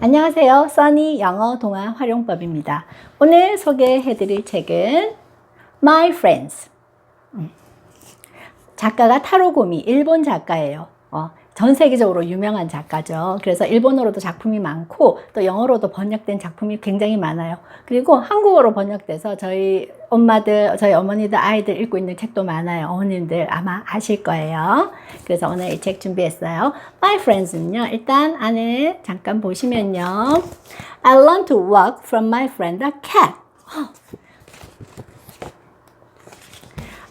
안녕하세요. 써니 영어 동화 활용법입니다. 오늘 소개해드릴 책은 My Friends. 음. 작가가 타로고미, 일본 작가예요. 어, 전 세계적으로 유명한 작가죠. 그래서 일본어로도 작품이 많고 또 영어로도 번역된 작품이 굉장히 많아요. 그리고 한국어로 번역돼서 저희 엄마들, 저희 어머니들, 아이들 읽고 있는 책도 많아요. 어머님들 아마 아실 거예요. 그래서 오늘 이 책 준비했어요. My Friends는요. 일단 안에 잠깐 보시면요. I learned to walk from my friend the cat.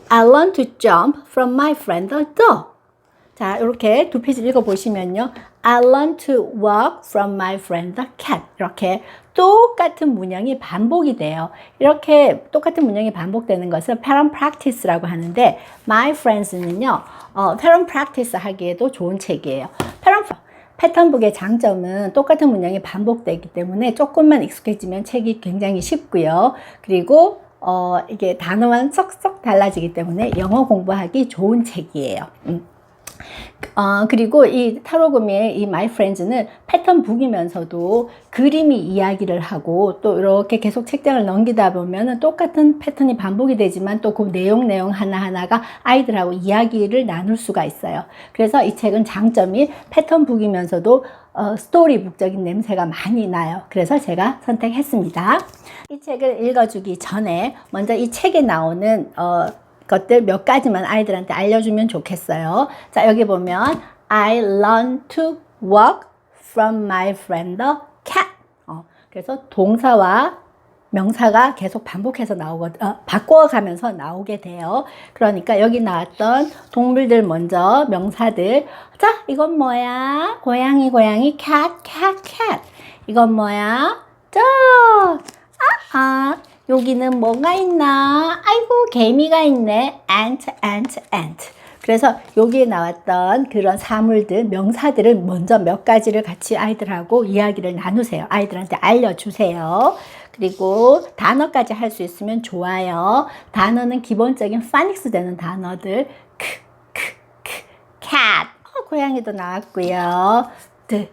I learned to jump from my friend the dog. 자, 이렇게 두 페이지 읽어보시면요. I learned to walk from my friend the cat. 이렇게 똑같은 문형이 반복이 돼요. 이렇게 똑같은 문형이 반복되는 것을 pattern practice라고 하는데, my friends는요, 어, pattern practice 하기에도 좋은 책이에요. pattern 패턴북의 장점은 똑같은 문형이 반복되기 때문에 조금만 익숙해지면 책이 굉장히 쉽고요. 그리고 어, 이게 단어만 쏙쏙 달라지기 때문에 영어 공부하기 좋은 책이에요. 음. 어, 그리고 이 타로그미의 이 My Friends는 패턴 북이면서도 그림이 이야기를 하고 또 이렇게 계속 책장을 넘기다 보면은 똑같은 패턴이 반복이 되지만 또 그 내용 내용 하나하나가 아이들하고 이야기를 나눌 수가 있어요. 그래서 이 책은 장점이 패턴 북이면서도 어, 스토리 북적인 냄새가 많이 나요. 그래서 제가 선택했습니다. 이 책을 읽어주기 전에 먼저 이 책에 나오는 어, 것들 몇 가지만 아이들한테 알려주면 좋겠어요. 자, 여기 보면 I learned to walk from my friend the cat. 어, 그래서 동사와 명사가 계속 반복해서 나오거든, 어, 바꿔가면서 나오게 돼요. 그러니까 여기 나왔던 동물들 먼저 명사들. 자, 이건 뭐야? 고양이, 고양이, cat, cat, cat. 이건 뭐야? 저, 아, 아. 여기는 뭐가 있나? 아이고, 개미가 있네. ant, ant, ant. 그래서 여기에 나왔던 그런 사물들, 명사들을 먼저 몇 가지를 같이 아이들하고 이야기를 나누세요. 아이들한테 알려주세요. 그리고 단어까지 할 수 있으면 좋아요. 단어는 기본적인 파닉스 되는 단어들. 크, 크, 크, cat. 어, 고양이도 나왔고요. 드,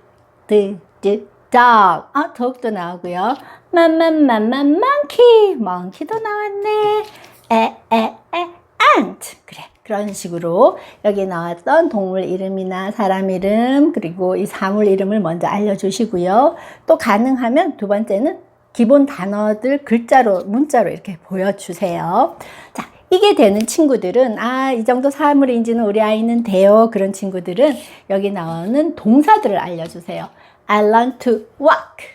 드, 드, dog. 아, dog도 나오고요. Monkey. monkey도 나왔네. 에, 에, 에, ant. 그래. 그런 식으로 여기 나왔던 동물 이름이나 사람 이름 그리고 이 사물 이름을 먼저 알려주시고요. 또 가능하면 두 번째는 기본 단어들 글자로 문자로 이렇게 보여주세요. 자, 이게 되는 친구들은 아, 이 정도 사물인지는 우리 아이는 돼요. 그런 친구들은 여기 나오는 동사들을 알려주세요. I learn to walk.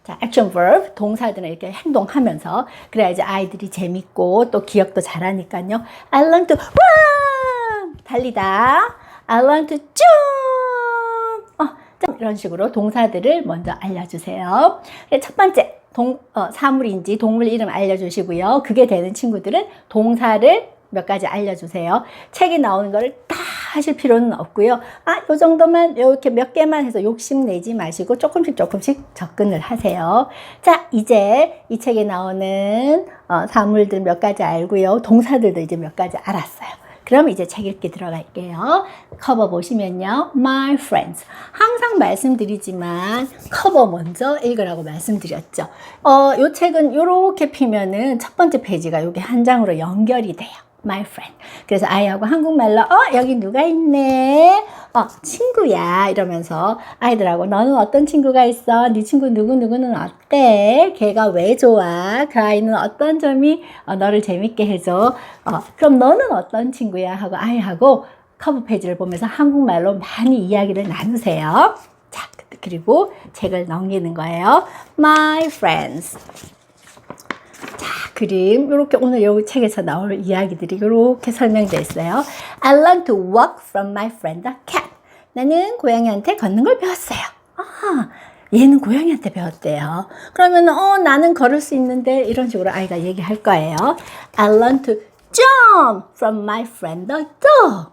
어, 자, action verb 동사들은 이렇게 행동하면서 그래야지 아이들이 재밌고 또 기억도 잘하니까요. I learn to run 달리다. I learn to jump. 어, 자, 이런 식으로 동사들을 먼저 알려주세요. 첫 번째 동, 어, 사물인지 동물 이름 알려주시고요. 그게 되는 친구들은 동사를 몇 가지 알려주세요. 책에 나오는 거를 다 하실 필요는 없고요. 아, 요 정도만 이렇게 몇 개만 해서 욕심 내지 마시고 조금씩 조금씩 접근을 하세요. 자, 이제 이 책에 나오는 어, 사물들 몇 가지 알고요. 동사들도 이제 몇 가지 알았어요. 그럼 이제 책 읽기 들어갈게요. 커버 보시면요. My friends. 항상 말씀드리지만 커버 먼저 읽으라고 말씀드렸죠. 어, 요 책은 요렇게 피면은 첫 번째 페이지가 요게 한 장으로 연결이 돼요. My friend. 그래서 아이하고 한국말로 어 여기 누가 있네. 어 친구야 이러면서 아이들하고 너는 어떤 친구가 있어? 네 친구 누구 누구는 어때? 걔가 왜 좋아? 그 아이는 어떤 점이 어, 너를 재밌게 해줘? 어 그럼 너는 어떤 친구야? 하고 아이하고 커브 페이지를 보면서 한국말로 많이 이야기를 나누세요. 자 그리고 책을 넘기는 거예요. My friends. 그림 이렇게 오늘 이 책에서 나올 이야기들이 이렇게 설명되어 있어요. I learned to walk from my friend the cat. 나는 고양이한테 걷는 걸 배웠어요. 아, 얘는 고양이한테 배웠대요. 그러면 어 나는 걸을 수 있는데 이런 식으로 아이가 얘기할 거예요. I learned to jump from my friend the dog.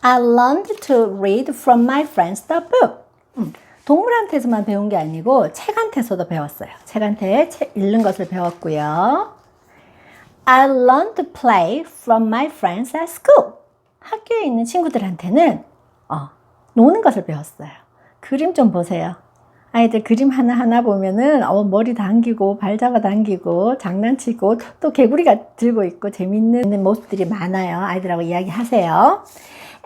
I learned to read from my friends the book. 음. 동물한테서만 배운 게 아니고 책한테서도 배웠어요. 책한테 책 읽는 것을 배웠고요. I learned to play from my friends at school. 학교에 있는 친구들한테는 어, 노는 것을 배웠어요. 그림 좀 보세요. 아이들 그림 하나하나 보면은 어, 머리 당기고 발 잡아 당기고 장난치고 또 개구리가 들고 있고 재밌는 모습들이 많아요. 아이들하고 이야기하세요.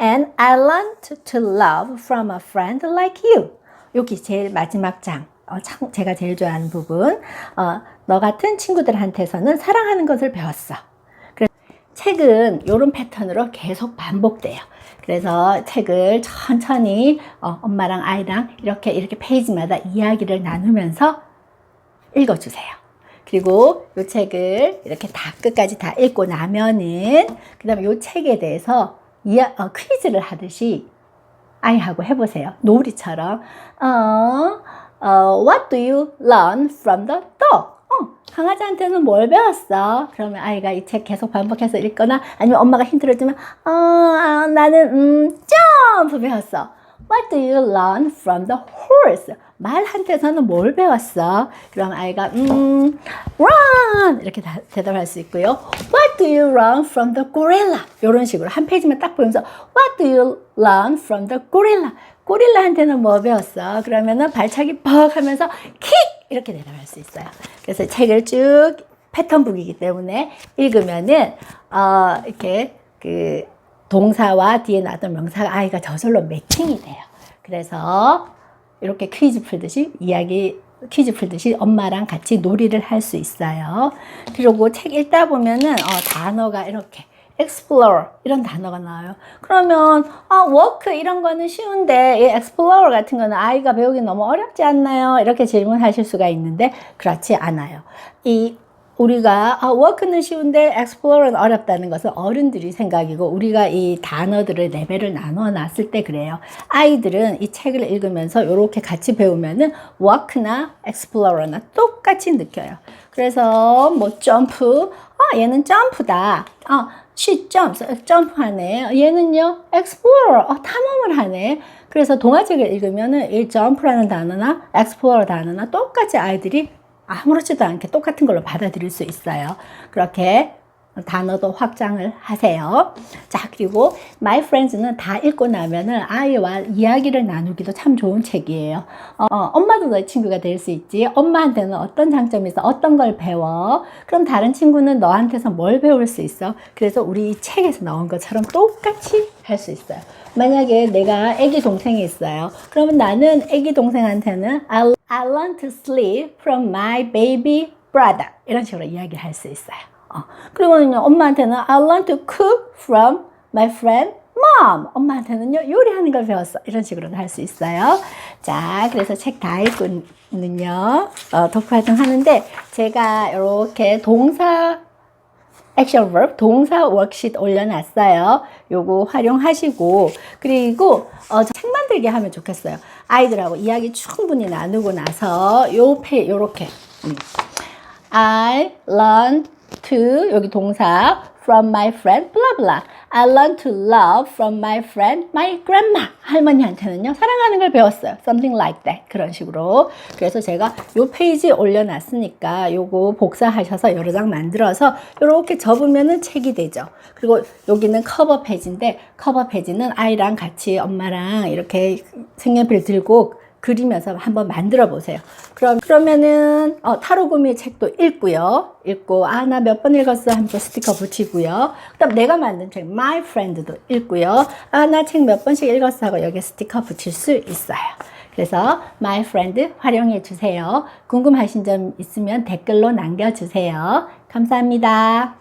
And I learned to love from a friend like you. 여기 제일 마지막 장. 어, 참, 제가 제일 좋아하는 부분. 어, 너 같은 친구들한테서는 사랑하는 것을 배웠어. 그래서 책은 이런 패턴으로 계속 반복돼요. 그래서 책을 천천히 어, 엄마랑 아이랑 이렇게 이렇게 페이지마다 이야기를 나누면서 읽어주세요. 그리고 이 책을 이렇게 다 끝까지 다 읽고 나면은 그다음에 이 책에 대해서 이야, 어, 퀴즈를 하듯이 아이하고 해보세요. 놀이처럼 어, 어, What do you learn from the dog? 어, 강아지한테는 뭘 배웠어? 그러면 아이가 이 책 계속 반복해서 읽거나 아니면 엄마가 힌트를 주면 어, 아, 나는 음, 점프 배웠어. What do you learn from the horse? 말한테서는 뭘 배웠어? 그럼 아이가 음, run 이렇게 다, 대답할 수 있고요. What do you learn from the gorilla? 이런 식으로 한 페이지만 딱 보면서 What do you learn from the gorilla? 고릴라한테는 뭐 배웠어? 그러면은 발차기 퍽 하면서 킥 이렇게 대답할 수 있어요. 그래서 책을 쭉 패턴북이기 때문에 읽으면은 어, 이렇게 그 동사와 뒤에 나왔던 명사가 아이가 저절로 매칭이 돼요. 그래서 이렇게 퀴즈 풀듯이 이야기 퀴즈 풀듯이 엄마랑 같이 놀이를 할 수 있어요. 그리고 책 읽다 보면은 어, 단어가 이렇게 explore 이런 단어가 나와요. 그러면 아 work 이런 거는 쉬운데 이 explorer 같은 거는 아이가 배우기 너무 어렵지 않나요? 이렇게 질문하실 수가 있는데 그렇지 않아요. 이 우리가 아, work는 쉬운데 explorer는 어렵다는 것은 어른들이 생각이고 우리가 이 단어들을 레벨을 나눠 놨을 때 그래요. 아이들은 이 책을 읽으면서 이렇게 같이 배우면은 work나 explorer나 똑같이 느껴요. 그래서 뭐 점프, 아 얘는 점프다. 아 she jumps, 점프하네. 얘는요 explorer, 어, 탐험을 하네. 그래서 동화책을 읽으면은 이 jump라는 단어나 explorer 단어나 똑같이 아이들이 아무렇지도 않게 똑같은 걸로 받아들일 수 있어요. 그렇게 단어도 확장을 하세요. 자, 그리고 My Friends는 다 읽고 나면은 아이와 이야기를 나누기도 참 좋은 책이에요. 어, 엄마도 너의 친구가 될 수 있지. 엄마한테는 어떤 장점이 있어? 어떤 걸 배워? 그럼 다른 친구는 너한테서 뭘 배울 수 있어? 그래서 우리 이 책에서 나온 것처럼 똑같이 할 수 있어요. 만약에 내가 애기 동생이 있어요. 그러면 나는 애기 동생한테는 I, I learn to sleep from my baby brother. 이런 식으로 이야기할 수 있어요. 어. 그리고는요, 엄마한테는 I learn to cook from my friend mom. 엄마한테는요, 요리하는 걸 배웠어. 이런 식으로도 할 수 있어요. 자, 그래서 책 다 읽고는요, 어, 독후 활동 하는데, 제가 이렇게 동사 액션 verb 동사 워크시트 올려놨어요. 요거 활용하시고 그리고 어, 책 만들기 하면 좋겠어요. 아이들하고 이야기 충분히 나누고 나서 요 페, 요렇게 음. I learn to 여기 동사 from my friend blah blah. I learn to love from my friend my grandma. 할머니한테는요 사랑하는 걸 배웠어요. Something like that 그런 식으로. 그래서 제가 요 페이지 올려 놨으니까 요거 복사하셔서 여러 장 만들어서 이렇게 접으면은 책이 되죠. 그리고 여기는 커버 페이지인데 커버 페이지는 아이랑 같이 엄마랑 이렇게 색연필 들고 그리면서 한번 만들어 보세요. 그럼 그러면은 어, 타로구미 책도 읽고요. 읽고 아 나 몇 번 읽었어 하면서 스티커 붙이고요. 그다음 내가 만든 책 My Friend도 읽고요. 아 나 책 몇 번씩 읽었어 하고 여기 스티커 붙일 수 있어요. 그래서 My Friend 활용해 주세요. 궁금하신 점 있으면 댓글로 남겨 주세요. 감사합니다.